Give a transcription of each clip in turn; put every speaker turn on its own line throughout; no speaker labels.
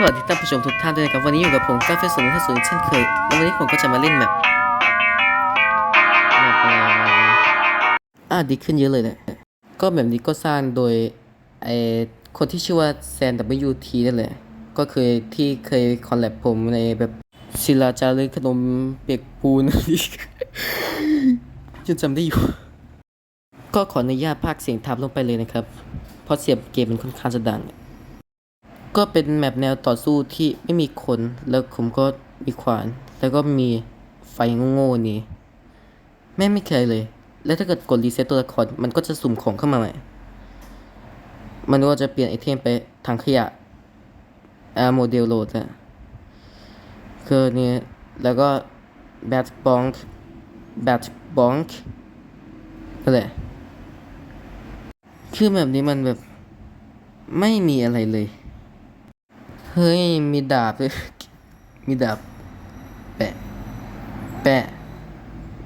สวัสดีท่านผู้ชมทุกท่านด้วยนะครับวันนี้อยู่กับผมก้าวเฟสศูนย์ห้าศูนย์เช่นเคยแล้ววันนี้ผมก็จะมาเล่นแมปแมปอะไรวะอะดีขึ้นเยอะเลยแหละก็แบบนี้ก็สร้างโดยไอคนที่ชื่อว่าแซน WT นั่นแหละ ก็เคยที่เคยคอลแลบผมในแบบศิลาจารึกขนมเปียกปูนยังจำได้อยู่ ก็ขออนุญาตพากย์เสียงทับลงไปเลยนะครับ เพราะเสียงเกมมันค่อนข้างจะดัง ก็เป็นแมปแนวต่อสู้ที่ไม่มีคน แล้วผมก็มีขวาน แล้วก็มีไฟโง่ๆนี่แม่ไม่เคยเลย แล้วถ้าเกิดกดรีเซ็ตตัวละครมันก็จะสุ่มของเข้ามาใหม่ มันก็จะเปลี่ยนไอเทมไปทางขยะอาโมเดลโหลดอะคือเนี่ยแล้วก็แบทบองแบทบองนั่นแหละคือแบบนี้มันแบบไม่มีอะไรเลย เฮ้ย มีดาบเลยมีดาบ แปะ แปะ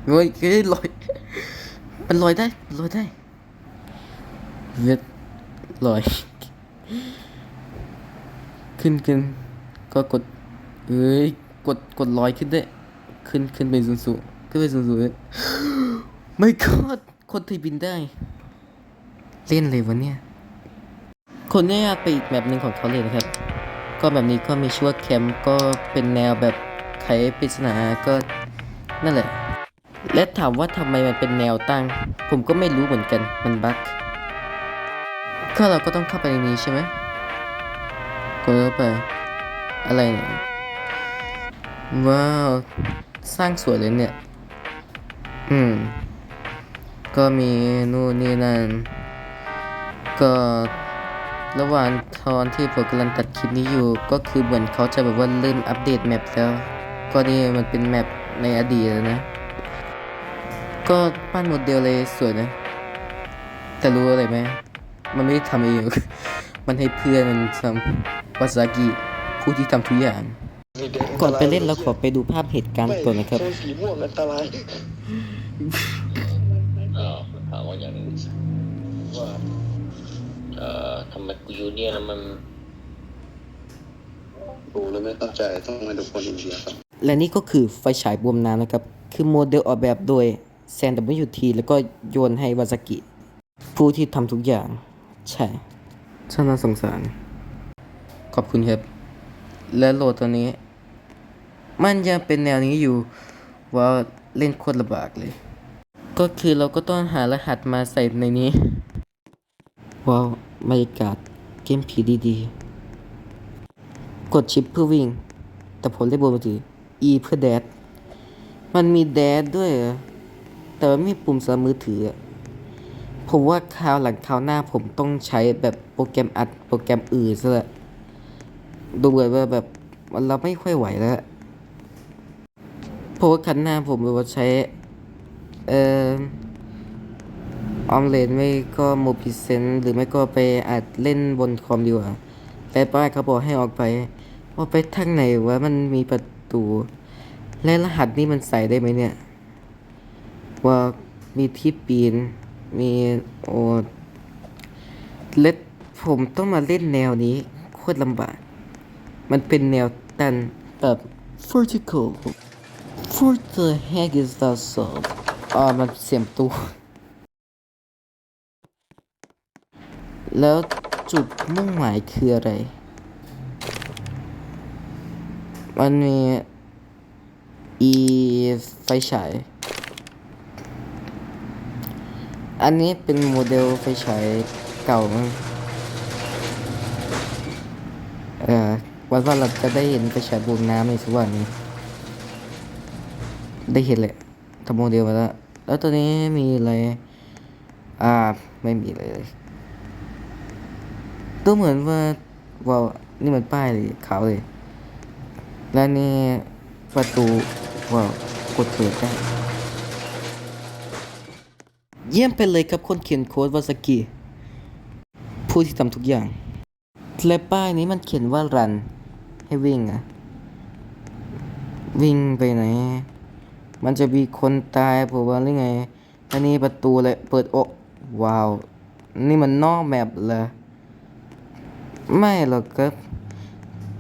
เฮ้ยเฮ้ยลอย มันลอยได้ ลอยได้เวียดลอย ขึ้นขึ้นก็กด เอ้ย กด กดลอยขึ้นได้ ขึ้น ขึ้นไปสูงสูงขึ้นไปสูงสูงเลยไม่กอดคนที่บินได้ เล่นเลยวะเนี่ย คนนี้ไปอีกแบบหนึ่งของเขาเลยนะครับ ก็แบบนี้ก็มีชื่อว่าแคมป์ก็เป็นแนวแบบไขปริศนาก็นั่นแหละ และถามว่าทำไมมันเป็นแนวตั้ง ผมก็ไม่รู้เหมือนกันมันบั๊กก็เราก็ต้องเข้าไปในนี้ใช่ไหมกดเข้าไปอะไรเนี่ยว้าวสร้างสวยเลยเนี่ย อืม ก็มีนู่นนี่นั่นก็ ระหว่างตอนที่ผมกำลังตัดคลิปนี้อยู่ ก็คือเหมือนเขาจะแบบว่าเริ่มอัปเดตแมปแล้ว ก็นี่มันเป็นแมปในอดีตแล้วนะ ก็ปั้นโมเดลเลยสวยนะ แต่รู้อะไรไหม มันไม่ได้ทำเอง มันให้เพื่อนมันทำวาซากิผู้ที่ทำทุกอย่าง ก่อนไปเล่นเราขอไปดูภาพเหตุการณ์ก่อนนะครับ
แสีม่วงอันตราย
เอ่อถามว่าอย่างหนึงว่าเอ่อทำไมกูอยู่เนี่ยแล้วมัน
ดูแล้วไม่เข้าใจต้องมาดูคนอินเดียครับ
และนี่ก็คือไฟฉายบวมน้ำนะครับ คือโมเดลออกแบบโดยแซน WT แล้วก็โยนให้วาซากิ ผู้ที่ทำทุกอย่าง ใช่ช่างน่าสงสาร ขอบคุณครับ และโหลดตัวนี้ มันยังเป็นแนวนี้อยู่ว่าเล่นโคตรลำบากเลย ก็คือเราก็ต้องหารหัสมาใส่ในนี้ ว้าว บรรยากาศเกมผีดีๆ กดชิปเพื่อวิ่ง แต่ผมเล่นบนมือถือ E เพื่อแดด มันมีแดดด้วย แต่ว่าไม่มีปุ่มสำหรับมือถือ ผมว่าคราวหลังคราวหน้าผมต้องใช้แบบโปรแกรมอัดโปรแกรมอื่นซะละดูเหมือนว่าแบบเราไม่ค่อยไหวแล้วเพราะว่าคันหน้าผมแบบว่าใช้ เอ่อ ออมเลนไม่ก็โมพิเซนหรือไม่ก็ไปอัดเล่นบนคอมดีกว่าแต่ป้ายเขาบอกให้ออกไปออกไปทางไหนวะมันมีประตู และรหัสนี่มันใส่ได้ไหมเนี่ย ว่ามีที่ปีน มีโอเล็ดผมต้องมาเล่นแนวนี้ โคตรลำบาก มันเป็นแนวตันแบบ vertical What the heck is that so อ่ามันเสียงตัว แล้วจุดมุ่งหมายคืออะไร มันมีอีไฟฉาย อันนี้เป็นโมเดลไฟฉายเก่ามั้งเออวันว่าเราจะได้เห็นไฟฉายบวงน้ำในสักวันนี้ ได้เห็นแหละทำโมเดลมาแล้ว แล้วตัวนี้มีอะไร อ่า ไม่มีอะไรเลย ดูเหมือนว่าว้านี่มันป้ายเลยขาวเลย และนี่ประตูว้ากดเปิดได้ เยี่ยมไปเลยครับคนเขียนโค้ดวาสกิผู้ที่ทำทุกอย่างและป้ายนี้มันเขียนว่ารัน ให้วิ่งอะวิ่งไปไหน มันจะมีคนตายผมว่าหรือไงอันนี้ประตูเลยเปิดโอะว้าว นี่มันนอกแมปเลย ไม่หรอกครับ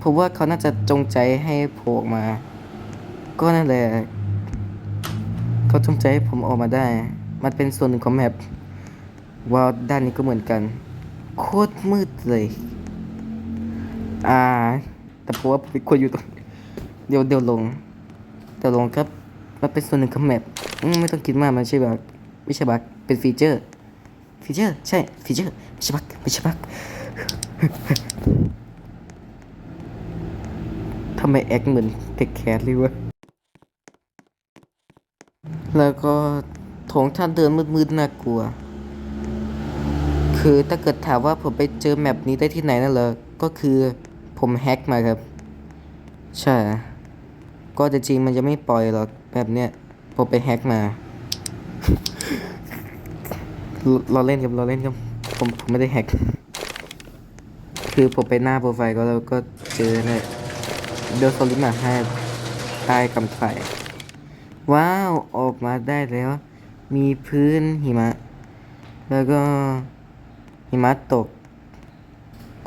ผมว่าเขาน่าจะจงใจให้โผล่มา ก็นั่นแหละเขาจงใจให้ผมออกมาได้ มันเป็นส่วนหนึ่งของแมปว้าวด้านนี้ก็เหมือนกัน โคตรมืดเลย อ่า แต่ผมว่าผมควรอยู่ตรงเดี๋ยวเดี๋ยวลงเดี๋ยวลงครับ มันเป็นส่วนหนึ่งของแมปไม่ต้องคิดมากมันใช่บักไม่ใช่บักเป็นฟีเจอร์ฟีเจอร์ใช่ฟีเจอร์ไม่ใช่บักไม่ใช่บัก ทำไมแอคเหมือนเทคแคร์เลยวะ แล้วก็โถงทางเดินมืดๆน่ากลัว คือถ้าเกิดถามว่าผมไปเจอแมปนี้ได้ที่ไหนนั่นเหรอ ก็คือผมแฮกมาครับ ใช่ ก็แต่จริงมันจะไม่ปล่อยหรอกแบบเนี้ย ผมไปแฮกมา เราเล่นครับเราเล่นครับ ผมผมไม่ได้แฮก คือผมไปหน้าโปรไฟล์ก็แล้วก็เจอเนี่ยเดลโซลิมาให้ใต้กำไข่ว้าว ออกมาได้แล้ว มีพื้นหิมะ แล้วก็หิมะตก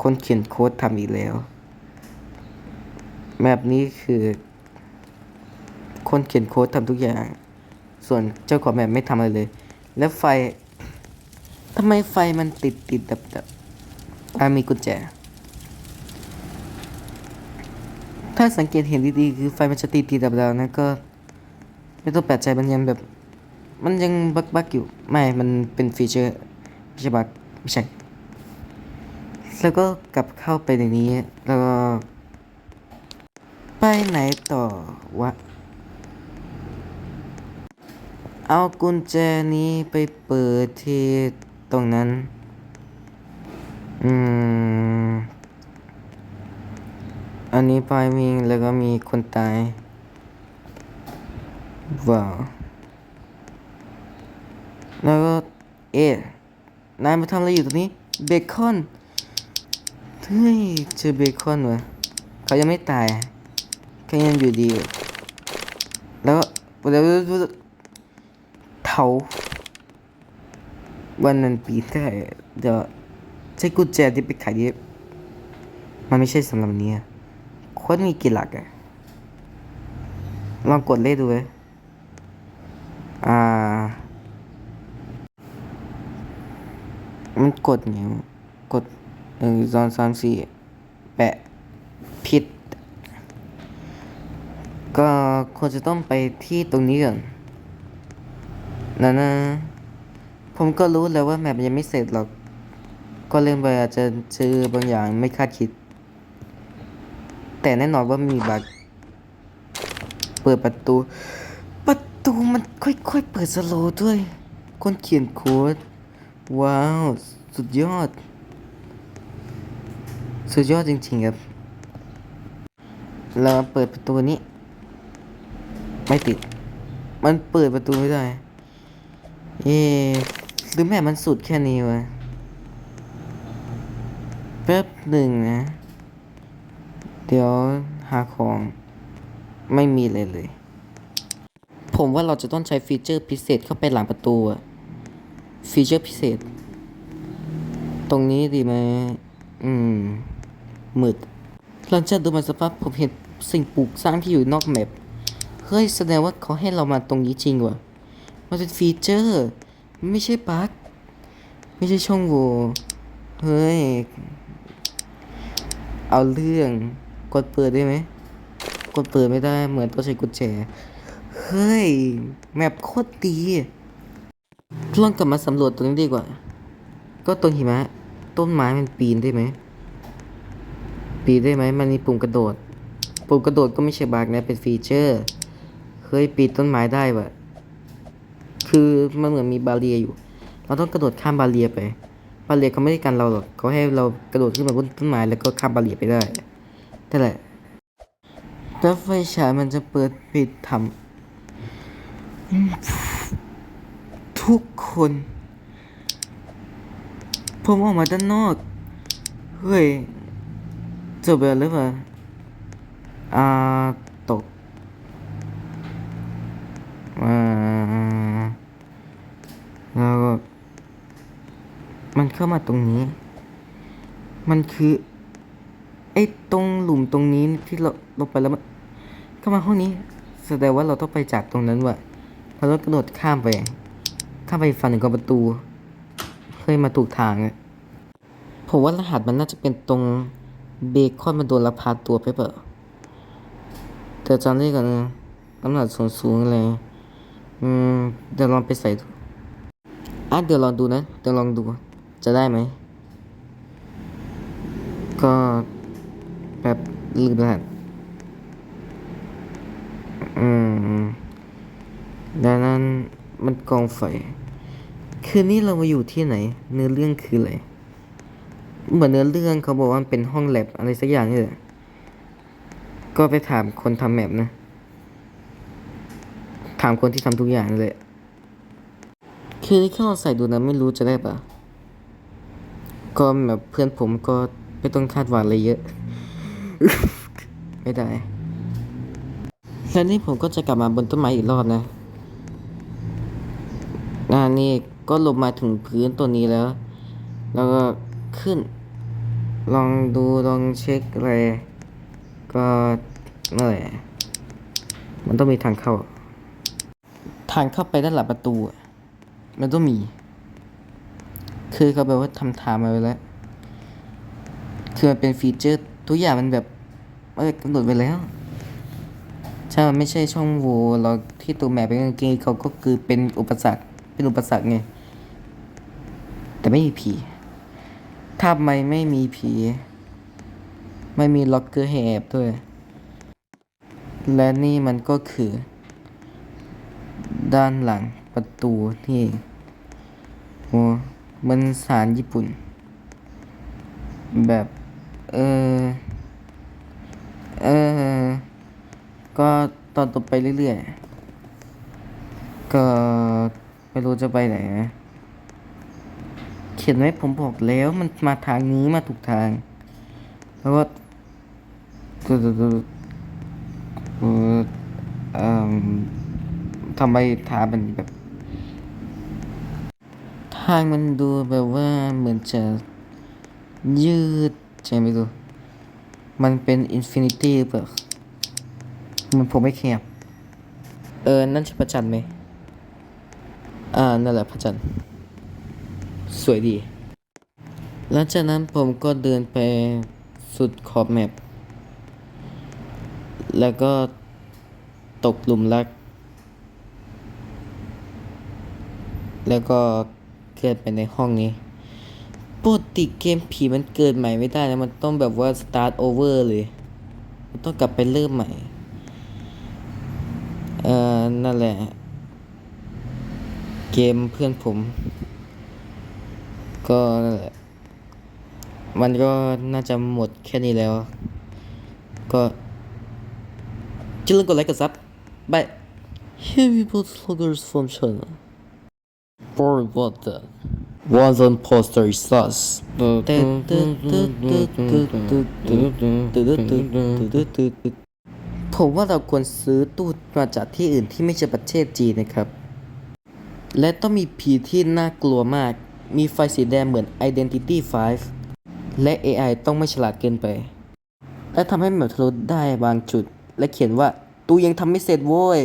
คนเขียนโค้ดทำอีกแล้ว แบบนี้คือ คนเขียนโค้ดทำทุกอย่าง ส่วนเจ้าของแบบไม่ทำอะไรเลย แล้วไฟทำไมไฟมันติดติดดับดับอ่ามีกุญแจ ถ้าสังเกตเห็นดีๆคือไฟมันจะติดติดดับดับนะก็ ไม่ต้องแปลกใจมันยังแบบ มันยังบักบักอยู่ ไม่ มันเป็นฟีเจอร์ไม่ใช่บักไม่ใช่ แล้วก็กลับเข้าไปในนี้ แล้วก็ไปไหนต่อวะ เอากุญแจนี้ไปเปิดที่ตรงนั้น อืม อันนี้ปลายมีแล้วก็มีคนตาย ว้าว แล้วก็ เอ๊ะนายมาทำอะไรอยู่ตรงนี้ เบคอนเฮ้ยเจอเบคอนวะเขายังไม่ตายเขายังอยู่ดี แล้วก็เดี๋ยวเถาวันนั้นปีได้เดี๋ยวใช้กุญแจที่ไปขายดิมันไม่ใช่สำหรับนี้ ควรมีกี่หลักอะลองกดเลขดูเว้ยอ่า มันกดไงกดหนึ่งสองสามสี่แปะผิด ก็ควรจะต้องไปที่ตรงนี้ก่อนนะนะ ผมก็รู้แล้วว่าแมปยังไม่เสร็จหรอก ก็เล่นไปอาจจะเจอบางอย่างไม่คาดคิด แต่แน่นอนว่ามีบักเปิดประตู ประตูมันค่อยๆเปิดสโลด้วย คนเขียนโค้ด ว้าว สุดยอด สุดยอดจริง ๆ ครับ เราเปิดประตูนี้ ไม่ติด มันเปิดประตูไม่ได้ เอ๊หรือแม่มันสุดแค่นี้วะแป๊บหนึ่งนะ เดี๋ยวหาของไม่มีเลยเลย ผมว่าเราจะต้องใช้ฟีเจอร์พิเศษเข้าไปหลังประตูอะฟีเจอร์พิเศษ ตรงนี้ดีไหมอืมมืดหลังจากดูมันสภาพผมเห็นสิ่งปลูกสร้างที่อยู่นอกแมปเฮ้ย แสดงว่าเขาให้เรามาตรงนี้จริงว่ะ มันเป็นฟีเจอร์ ไม่ใช่บั๊กไม่ใช่ช่องโหว่เฮ้ย เอาเรื่อง ดเปิดได้ไหมกดเปิดไม่ได้เหมือนต้องใช้กุญแจ เฮ้ย แมปโคตรดีลองกลับมาสำรวจตรงนี้ดีกว่า ก็ต้นหิมะ ต้นไม้มันปีนได้ไหม ปีนได้ไหม มันมีปุ่มกระโดด ปุ่มกระโดดก็ไม่ใช่บักนะ เป็นฟีเจอร์ เคยปีนต้นไม้ได้วะคือมันเหมือนมีบาเรียอยู่ เราต้องกระโดดข้ามบาเรียไป บาเรียเขาไม่ได้กันเราหรอก เขาให้เรากระโดดขึ้นมาบนต้นไม้แล้วก็ข้ามบาเรียไปได้ นั่นแหละแล้วไฟฉายมันจะเปิดปิดทำทุกคน ผมออกมาด้านนอก เฮ้ย จบแล้วหรือเปล่า อ่า ตก อ่า แล้วก็ มันเข้ามาตรงนี้ มันคือ ไอ้ตรงหลุมตรงนี้ที่เราลงไปแล้วมันเข้ามาห้องนี้ แสดงว่าเราต้องไปจากตรงนั้นว่ะเราต้องกระโดดข้ามไป ข้ามไปฝั่งหนึ่งของประตูเพื่อให้มาถูกทางอะผมว่ารหัสมันน่าจะเป็นตรงเบคอนมันโดนลักพาตัวไปเปล่าแต่จำได้ก่อนนะน้ำหนักสูงสูงอะไรอืมเดี๋ยวลองไปใส่ดูอะเดี๋ยวลองดูนะ เดี๋ยวลองดู จะได้ไหม ก็ แบบลืมรหัสอืมดังนั้นมันกองไฟ คืนนี้เรามาอยู่ที่ไหน เนื้อเรื่องคืออะไร เหมือนเนื้อเรื่องเขาบอกว่าเป็นห้องแลบอะไรสักอย่างนี่แหละ ก็ไปถามคนทำแมปนะ ถามคนที่ทำทุกอย่างนั่นแหละคืนนี้แค่เราใส่ดูนะไม่รู้จะได้ปะก็แบบเพื่อนผมก็ไม่ต้องคาดหวังอะไรเยอะ ไม่ได้แล้วนี่ผมก็จะกลับมาบนต้นไม้อีกรอบนะงานนี้ก็ลงมาถึงพื้นตัวนี้แล้ว แล้วก็ขึ้น ลองดูลองเช็คอะไร ก็นั่นแหละมันต้องมีทางเข้า ทางเข้าไปด้านหลังประตู มันต้องมี คือเขาแบบว่าทำทางมาไว้แล้ว คือมันเป็นฟีเจอร์ ทุกอย่างมันแบบเออกำหนดไว้แล้วใช่มันไม่ใช่ช่องโหว่เราที่ตัวแมปเป็นกางเกงเขาก็คือเป็นอุปสรรคเป็นอุปสรรคไงแต่ไม่มีผีถ้าไม่ไม่มีผี ไม่มีล็อกเกอร์ให้แอบด้วย และนี่มันก็คือ ด้านหลังประตูนี่โอ้มันสารญี่ปุ่น แบบ เออเออก็ตอนต่อไปเรื่อยๆ ก็ไม่รู้จะไปไหนนะเขียนไว้ผมบอกแล้วมันมาทางนี้มาถูกทาง แล้วก็เออทำไมทางมันแบบ ทางมันดูแบบว่าเหมือนจะยืด ใช่ไหมดูมันเป็นอินฟินิตี้หรือเปล่า มันผมไม่แคบเออ นั่นใช่พระจันทร์ไหม อ่า นั่นแหละพระจันทร์ สวยดี หลังจากนั้นผมก็เดินไปสุดขอบแมป แล้วก็ตกหลุมรัก แล้วก็เกิดไปในห้องนี้ ปกติเกมผีมันเกิดใหม่ไม่ได้นะมันต้องแบบว่า start over เลย มันต้องกลับไปเริ่มใหม่ เอ่อ นั่นแหละ เกมเพื่อนผม ก็นั่นแหละ มันก็น่าจะหมดแค่นี้แล้ว ก็อย่าลืมกดไลค์กดซับบาย Heavy Boat Vloggers from China For what the Was on poster is us ผมว่าเราควรซื้อตู้มาจากที่อื่นที่ไม่ใช่ประเทศจีนนะครับ และต้องมีผีที่น่ากลัวมาก มีไฟสีแดงเหมือน Identity 5 และ AI ต้องไม่ฉลาดเกินไป และทำให้แบบทะลุได้บางจุด และเขียนว่าตู้ยังทำไม่เสร็จโว้ย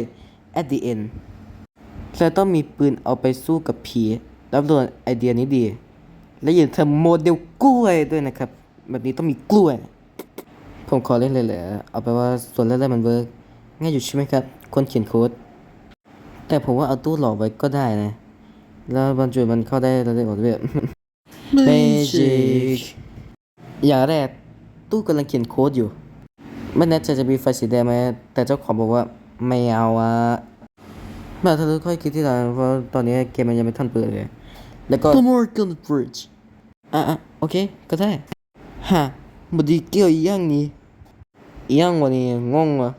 at the end และต้องมีปืนเอาไปสู้กับผี รับรองไอเดียนี้ดี และอย่าทำโมเดลกล้วยด้วยนะครับ แบบนี้ต้องมีกล้วย ผมขอเล่นเลยแหละเอาไปว่าส่วนแรกๆมันเวิร์กง่ายอยู่ใช่ไหมครับ คนเขียนโค้ด แต่ผมว่าเอาตู้หลอกไว้ก็ได้นะ แล้วบางจุดมันเข้าได้ระดับแบบ Magic อย่างแรกตู้กำลังเขียนโค้ดอยู่ไม่แน่ใจจะมีไฟสีแดงไหมแต่เจ้าของบอกว่าไม่เอาอะแบบถ้ารู้ค่อยคิดที่หลังเพราะตอนนี้เกมมันยังไม่ทันเปิดเลย แล้วก็ The Morgan Bridge อะอะโอเค ก็ได้ฮะบดีเกี่ยวอีกอย่างนี้อีกอย่างวันนี้งงวะ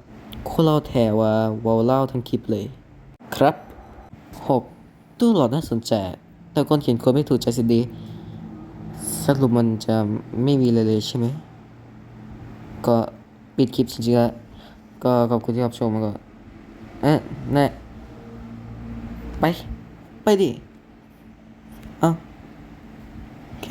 คนเราแถว่าวาวเล่าทั้งคลิปเลย ครับหกตู้หลอดน่าสนใจ แต่คนเขียนโค้ดไม่ถูกใจสิดี สรุปมันจะไม่มีเลยเลยใช่ไหม ก็ปิดคลิปจริงๆแล้วก็ขอบคุณที่รับชมมาก็เอ๊ะแน่ไป ไปดิ เอ้าโอเค